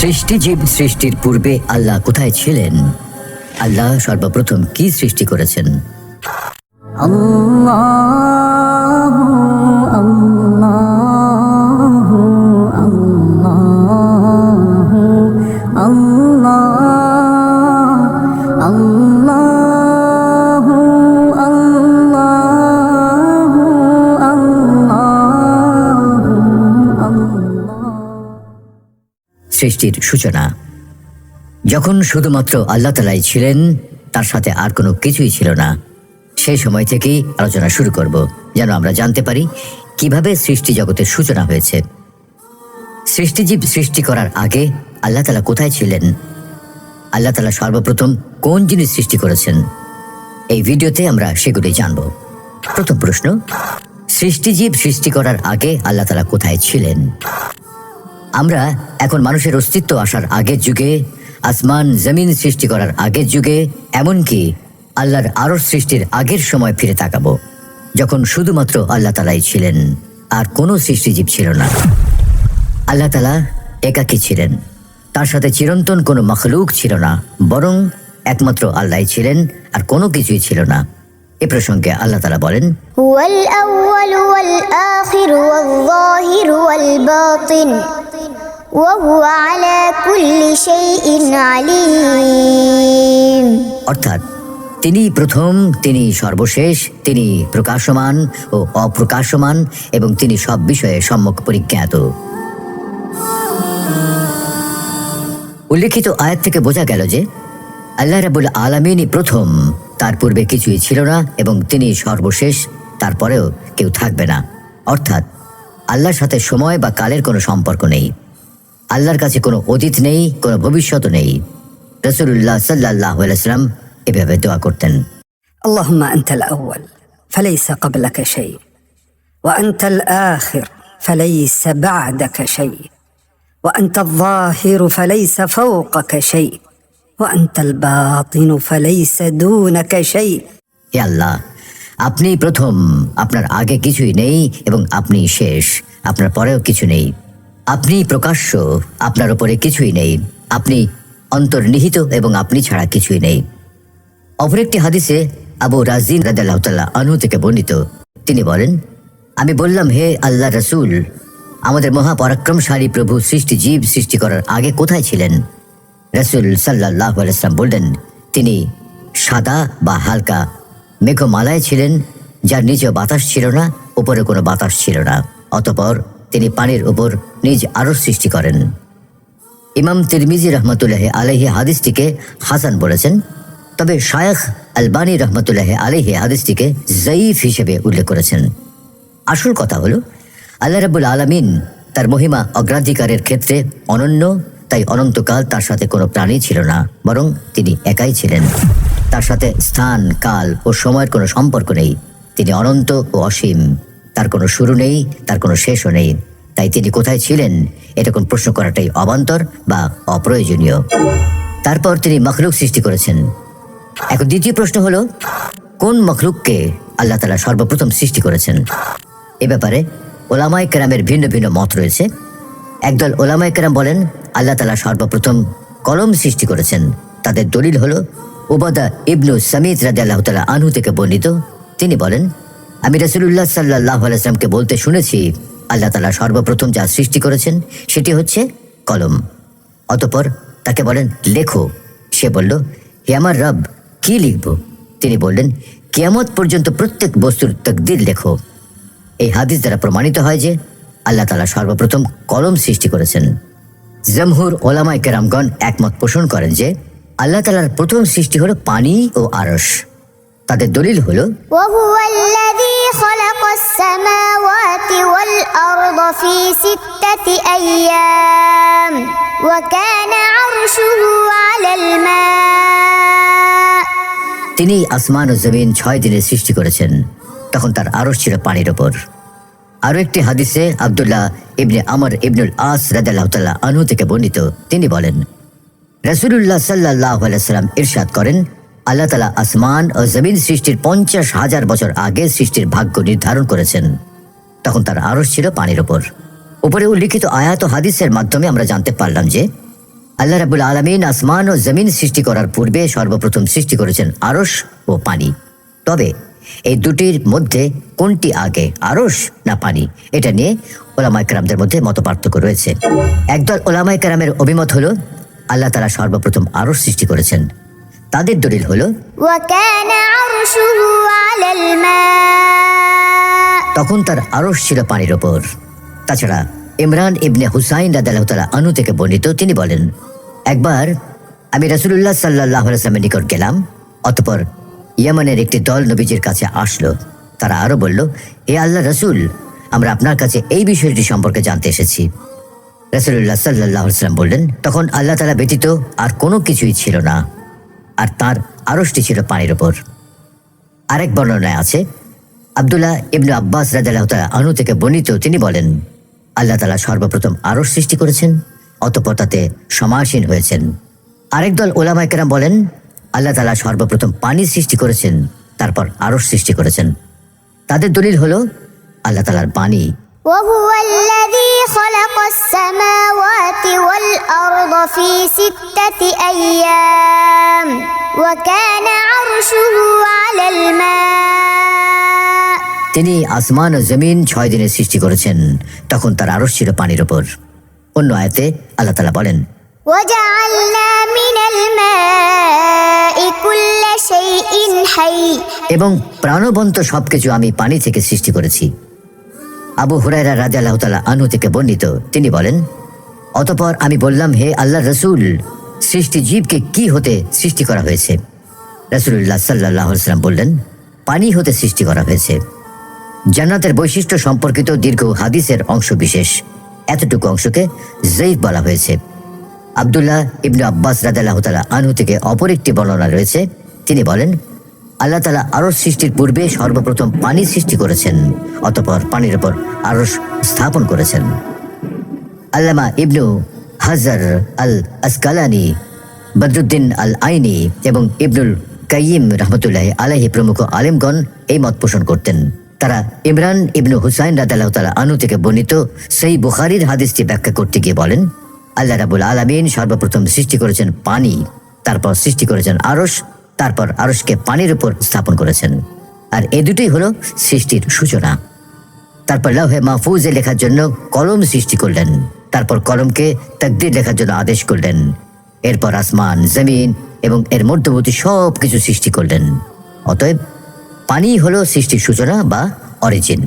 সৃষ্টিজীব সৃষ্টির পূর্বে আল্লাহ কোথায় ছিলেন? আল্লাহ সর্বপ্রথম কি সৃষ্টি করেছেন? সৃষ্টির সূচনা। যখন শুধুমাত্র আল্লাহ তালাই ছিলেন, তার সাথে আর কোনো কিছুই ছিল না। সেই সময় থেকেই আলোচনা শুরু করব, যেন আমরা জানতে পারি কীভাবে সৃষ্টি জগতের সূচনা হয়েছে। সৃষ্টিজীব সৃষ্টি করার আগে আল্লাহ তালা কোথায় ছিলেন? আল্লাহ তালা সর্বপ্রথম কোন জিনিস সৃষ্টি করেছেন? এই ভিডিওতে আমরা সেগুলি জানব। প্রথম প্রশ্ন, সৃষ্টিজীব সৃষ্টি করার আগে আল্লাহ তালা কোথায় ছিলেন? আমরা এখন মানুষের অস্তিত্ব আসার আগের যুগে, আসমান, জমিন সৃষ্টি করার আগের যুগে, এমনকি আল্লাহর আরও সৃষ্টির আগের সময় ফিরে তাকাবো, যখন শুধুমাত্র আল্লাহ তালাই ছিলেন, আর কোনো সৃষ্টিজীব ছিল না। আল্লাহ তালা একাকী ছিলেন। তার সাথে চিরন্তন কোনো মখলুক ছিল না, বরং একমাত্র আল্লাহ ছিলেন, আর কোনো কিছুই ছিল না। এ প্রসঙ্গে আল্লাহ তালা বলেন অর্থাৎ তিনি প্রথম তিনি সর্বশেষ তিনি প্রকাশমান ও অপ্রকাশমান এবং তিনি সব বিষয়ে সম্যক পরিজ্ঞাত। উল্লেখিত আয়াত থেকে বোঝা গেল যে আল্লাহ রাবুল আলমিনই প্রথম। তার পূর্বে কিছুই ছিল না এবং তিনি সর্বশেষ তারপরেও কেউ থাকবে না অর্থাৎ আল্লাহর সাথে সময় বা কালের কোনো সম্পর্ক নেই আল্লাহর কাছে কোনো অতীত নেই কোনো ভবিষ্যৎ নেই রসুল্লাহ সাল্লাহ আলাইসালাম এভাবে দোয়া করতেন اللهم انت الاول فليس قبلك شيء وانت الاخر فليس بعدك شيء وانت الظاهر فليس فوقك شيء وانت الباطن فليس دونك شيء হে আল্লাহ আপনি প্রথম আপনার আগে কিছুই নেই এবং আপনি শেষ আপনার পরেও কিছু নেই আপনি প্রকাশ্য আপনার উপরে কিছুই নেই আপনি অন্তর্নিহিত এবং আপনি ছাড়া কিছুই নেই অপর একটি হাদিসে আবু রাজিন রাদাল্লাহ তাল্লাহ আনহু থেকে বর্ণিত তিনি বলেন আমি বললাম হে আল্লাহ রসুল আমাদের মহাপরাক্রমশালী প্রভু সৃষ্টি জীব সৃষ্টি করার আগে কোথায় ছিলেন রসুল সাল্লাহ আলাইসলাম বললেন, তিনি সাদা বা হালকা মেঘমালায় ছিলেন, যার নিচে বাতাস ছিল না, উপরে কোনো বাতাস ছিল না। অতপর তিনি পানির উপর নিজ আরও সৃষ্টি করেন। ইমাম তিরমিজি রহমতুল্লাহ আলহি হাদিসটিকে হাসান বলেছেন, তবে শায়খ আলবানী রহমতুল্লাহ আলহি হাদিসটিকে জয়ীফ হিসেবে উল্লেখ করেছেন। আসল কথা হলো, আল্লাহ রাবুল আলমিন তার মহিমা অগ্রাধিকারের ক্ষেত্রে অনন্য তাই অনন্তকাল তার সাথে কোনো প্রাণী ছিল না, বরং তিনি একাই ছিলেন। তার সাথে স্থান, কাল ও সময়ের কোনো সম্পর্ক নেই। তিনি অনন্ত ও অসীম। তার কোনো শুরু নেই, তার কোনো শেষও নেই। তাই তিনি কোথায় ছিলেন এরকম প্রশ্ন করাটাই অবান্তর বা অপ্রয়োজনীয়। তারপর তিনি মখলুক সৃষ্টি করেছেন। এখন দ্বিতীয় প্রশ্ন হলো, কোন মখলুককে আল্লাহ তালা সর্বপ্রথম সৃষ্টি করেছেন? এ ব্যাপারে ওলামাই কেরামের ভিন্ন ভিন্ন মত রয়েছে। একদল ওলামাই কেরাম বলেন আল্লাহ তালা সর্বপ্রথম কলম সৃষ্টি করেছেন। তাদের দলিল হলো ওবাদা ইবনু সামিদ রাজা আল্লাহ তালা আনহু থেকে বর্ণিত। তিনি বলেন, আমি রসুল্লাহ সাল্লাহ আলাইসলামকে বলতে শুনেছি, আল্লাহ তালা সর্বপ্রথম যা সৃষ্টি করেছেন সেটি হচ্ছে কলম। অতপর তাকে বলেন, লেখো। সে বলল, হে আমার রব, কি লিখব? তিনি বললেন, কেয়ামত পর্যন্ত প্রত্যেক বস্তুর তকদির লেখো। এই হাদিস দ্বারা প্রমাণিত হয় যে আল্লাহ তালা সর্বপ্রথম কলম সৃষ্টি করেছেন। জমহুর ওলামাই কেরামগণ একমত পোষণ করেন যে আল্লাহ তালার প্রথম সৃষ্টি হলো পানি ও আরস তাদের দলিল হলো তিনি আসমান ও জমিন ছয় দিনে সৃষ্টি করেছেন। তখন তার আরস ছিল পানির ওপর। আরও একটি হাদিসে আবদুল্লাহ ইবনে আমর ইবনুল আস রাদাল্লাহ আনহু থেকে বর্ণিত। তিনি বলেন রসুল্লাহ সাল্লাহ সাল্লাম ইরশাদ করেন, আল্লাহ তালা আসমান ও জমিন সৃষ্টির পঞ্চাশ হাজার বছর আগে সৃষ্টির ভাগ্য নির্ধারণ করেছেন। তখন তার আরস ছিল পানির ওপর উপরে উল্লিখিত আয়াত হাদিসের মাধ্যমে আমরা জানতে পারলাম যে, আল্লাহ রাবুল আলমিন আসমান ও জমিন সৃষ্টি করার পূর্বে সর্বপ্রথম সৃষ্টি করেছেন আরশ ও পানি। তবে এই দুটির মধ্যে কোনটি আগে আরস না পানি? এটা নিয়ে ওলামাই কারামদের মধ্যে মত পার্থক্য রয়েছে। একদল ওলামাই কারামের অভিমত হলো আল্লাহ তারা সর্বপ্রথম আরস সৃষ্টি করেছেন। তাদের দলিল হলো তখন তার আরস ছিল পানির ওপর। তাছাড়া ইমরান ইবনে হুসাইন রাদালাহতালা আনু থেকে বর্ণিত তিনি বলেন একবার আমি রসুল্লাহ সাল্লাহ আসলামের নিকট গেলাম অতপর ইয়ামানের একটি দল নবীজির কাছে আসলো। তারা আরও বলল হে আল্লাহ রসুল, আমরা আপনার কাছে এই বিষয়টি সম্পর্কে জানতে এসেছি। রাসুলুল্লাহ সাল্লাহ সাল্লাম বললেন, তখন আল্লাহ তালা ব্যতীত আর কোনো কিছুই ছিল না, আর তার আরশটি ছিল পানির ওপর আরেক বর্ণনায় আছে, আব্দুল্লাহ ইবনু আব্বাস রাজাল্লাহ আনু থেকে বর্ণিত তিনি বলেন, আল্লাহ তালা সর্বপ্রথম আরশ সৃষ্টি করেছেন, অতপর তাতে সমাসীন হয়েছেন। আরেক দল ওলামাইকেরাম বলেন আল্লাহ তালা সর্বপ্রথম পানি সৃষ্টি করেছেন তারপর আরশ সৃষ্টি করেছেন তাদের দলিল হলো আল্লাহ তালার পানি وهو الذي خلق السماوات والأرض في ستة أيام وكان عرشه على الماء তিনি আসমান ও জমিন ছয় দিনে সৃষ্টি করেছেন তখন তার আরশ ছিল পানির ওপর অন্য আয়তে আল্লাহ তালা বলেন এবং প্রাণবন্ত সবকিছু আমি পানি থেকে সৃষ্টি করেছি। আবু হুরাইরা রাজা আল্লাহতালা আনু থেকে বর্ণিত, তিনি বলেন, অতপর আমি বললাম, হে আল্লাহ রসুল, সৃষ্টি জীবকে কি হতে সৃষ্টি করা হয়েছে? রসুল্লাহ সাল্লাহ সাল্লাম বললেন, পানি হতে সৃষ্টি করা হয়েছে। জান্নাতের বৈশিষ্ট্য সম্পর্কিত দীর্ঘ হাদিসের অংশ বিশেষ। এতটুকু অংশকে জৈব বলা হয়েছে। আবদুল্লাহ ইবনু আব্বাস রাদাল্লাহ তালা আনহু থেকে অপর একটি বর্ণনা রয়েছে। তিনি বলেন, আল্লাহ তালা আরস সৃষ্টির পূর্বে সর্বপ্রথম পানি সৃষ্টি করেছেন, অতপর পানির ওপর আরস স্থাপন করেছেন। আল্লামা ইবনু হাজার আল আসকালানি বদরুদ্দিন আল আইনি এবং ইবনুল কাইয়িম রহমতুল্লাহ আলাহি প্রমুখ আলিমগণ এই মত পোষণ করতেন। তারা ইমরান ইবনু হুসাইন রাদাল্লাহ তালা আনু থেকে বর্ণিত সেই বুখারির হাদিসটি ব্যাখ্যা করতে গিয়ে বলেন আল্লাহ রাবুল আলমিন সর্বপ্রথম সৃষ্টি করেছেন পানি, তারপর সৃষ্টি করেছেন আরশ, তারপর আরশকে পানির উপর স্থাপন করেছেন। আর এ দুটোই হলো সৃষ্টির সূচনা। তারপর লৌহে মাহফুজে লেখার জন্য কলম সৃষ্টি করলেন। তারপর কলমকে তাকদির লেখার জন্য আদেশ করলেন। এরপর আসমান, জমিন এবং এর মধ্যবর্তী সব কিছু সৃষ্টি করলেন। অতএব পানি হলো সৃষ্টির সূচনা বা অরিজিন।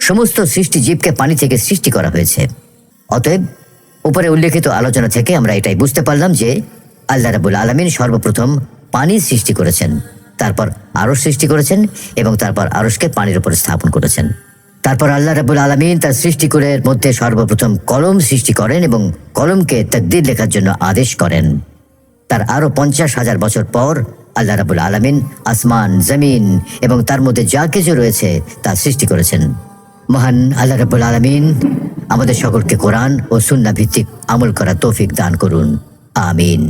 সমস্ত সৃষ্টি জীবকে পানি থেকে সৃষ্টি করা হয়েছে। অতএব উপরে উল্লেখিত আলোচনা থেকে আমরা এটাই বুঝতে পারলাম যে আল্লাহ রাবুল আলমিন সর্বপ্রথম পানি সৃষ্টি করেছেন, তারপর আরশ সৃষ্টি করেছেন এবং তারপর আরশকে পানির উপর স্থাপন করেছেন। তারপর আল্লাহ রাবুল আলমিন তার সৃষ্টি করে মধ্যে সর্বপ্রথম কলম সৃষ্টি করেন এবং কলমকে তাকদির লেখার জন্য আদেশ করেন। তার আরও পঞ্চাশ হাজার বছর পর আল্লাহ রাবুল আলমিন আসমান, জমিন এবং তার মধ্যে যা কিছু রয়েছে তা সৃষ্টি করেছেন। মহান আল্লাহ রাবুল আলমিন আমাদের সকলকে কোরআন ও সুন্না ভিত্তিক আমল করা তৌফিক দান করুন। আমিন।